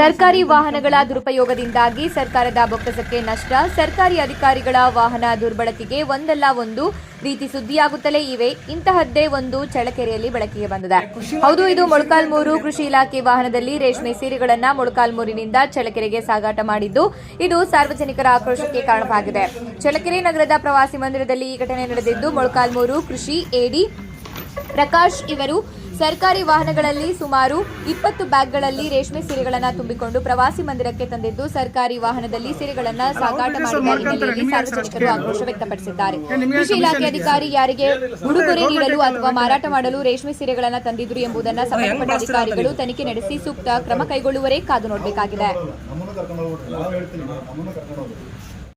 ಸರ್ಕಾರಿ ವಾಹನಗಳ ದುರುಪಯೋಗದಿಂದಾಗಿ ಸರ್ಕಾರದ ಬೊಕ್ಕಸಕ್ಕೆ ನಷ್ಟ. ಸರ್ಕಾರಿ ಅಧಿಕಾರಿಗಳ ವಾಹನ ದುರ್ಬಳಕೆಗೆ ಒಂದಲ್ಲ ಒಂದು ರೀತಿ ಸುದ್ದಿಯಾಗುತ್ತಲೇ ಇವೆ. ಇಂತಹದ್ದೇ ಒಂದು ಚಳಕೆರೆಯಲ್ಲಿ ಬೆಳಕಿಗೆ ಬಂದಿದೆ. ಹೌದು ಇದು ಮೊಳಕಾಲ್ಮೂರು ಕೃಷಿ ಇಲಾಖೆ ವಾಹನದಲ್ಲಿ ರೇಷ್ಮೆ ಸೀರೆಗಳನ್ನ ಮೊಳಕಾಲ್ಮೂರಿನಿಂದ ಚಳಕೆರೆಗೆ ಸಾಗಾಟ ಮಾಡಿದ್ದು ಇದು ಸಾರ್ವಜನಿಕರ ಆಕ್ರೋಶಕ್ಕೆ ಕಾರಣವಾಗಿದೆ. ಚಳಕೆರೆ ನಗರದ ಪ್ರವಾಸಿ ಮಂದಿರದಲ್ಲಿ ಈ ಘಟನೆ ನಡೆದಿದ್ದು ಮೊಳಕಾಲ್ಮೂರು ಕೃಷಿ ಎಡಿ ಪ್ರಕಾಶ್ ಇವರು ಸರ್ಕಾರಿ ವಾಹನಗಳಲ್ಲಿ ಸುಮಾರು ಇಪ್ಪತ್ತು ಬ್ಯಾಗ್ಗಳಲ್ಲಿ ರೇಷ್ಮೆ ಸೀರೆಗಳನ್ನು ತುಂಬಿಕೊಂಡು ಪ್ರವಾಸಿ ಮಂದಿರಕ್ಕೆ ತಂದಿದ್ದು ಸರ್ಕಾರಿ ವಾಹನದಲ್ಲಿ ಸೀರೆಗಳನ್ನು ಸಾಗಾಟ ಮಾಡಿದ ಹಿನ್ನೆಲೆಯಲ್ಲಿ ಸಾರ್ವಜನಿಕರು ಆಕ್ರೋಶ ವ್ಯಕ್ತಪಡಿಸಿದ್ದಾರೆ. ಕೃಷಿ ಇಲಾಖೆ ಅಧಿಕಾರಿ ಯಾರಿಗೆ ಉಡುಗೊರೆ ನೀಡಲು ಅಥವಾ ಮಾರಾಟ ಮಾಡಲು ರೇಷ್ಮೆ ಸೀರೆಗಳನ್ನು ತಂದಿದ್ರು ಎಂಬುದನ್ನು ಸಂಬಂಧಪಟ್ಟ ಅಧಿಕಾರಿಗಳು ತನಿಖೆ ನಡೆಸಿ ಸೂಕ್ತ ಕ್ರಮ ಕೈಗೊಳ್ಳುವರೇ ಕಾದು ನೋಡಬೇಕಾಗಿದೆ.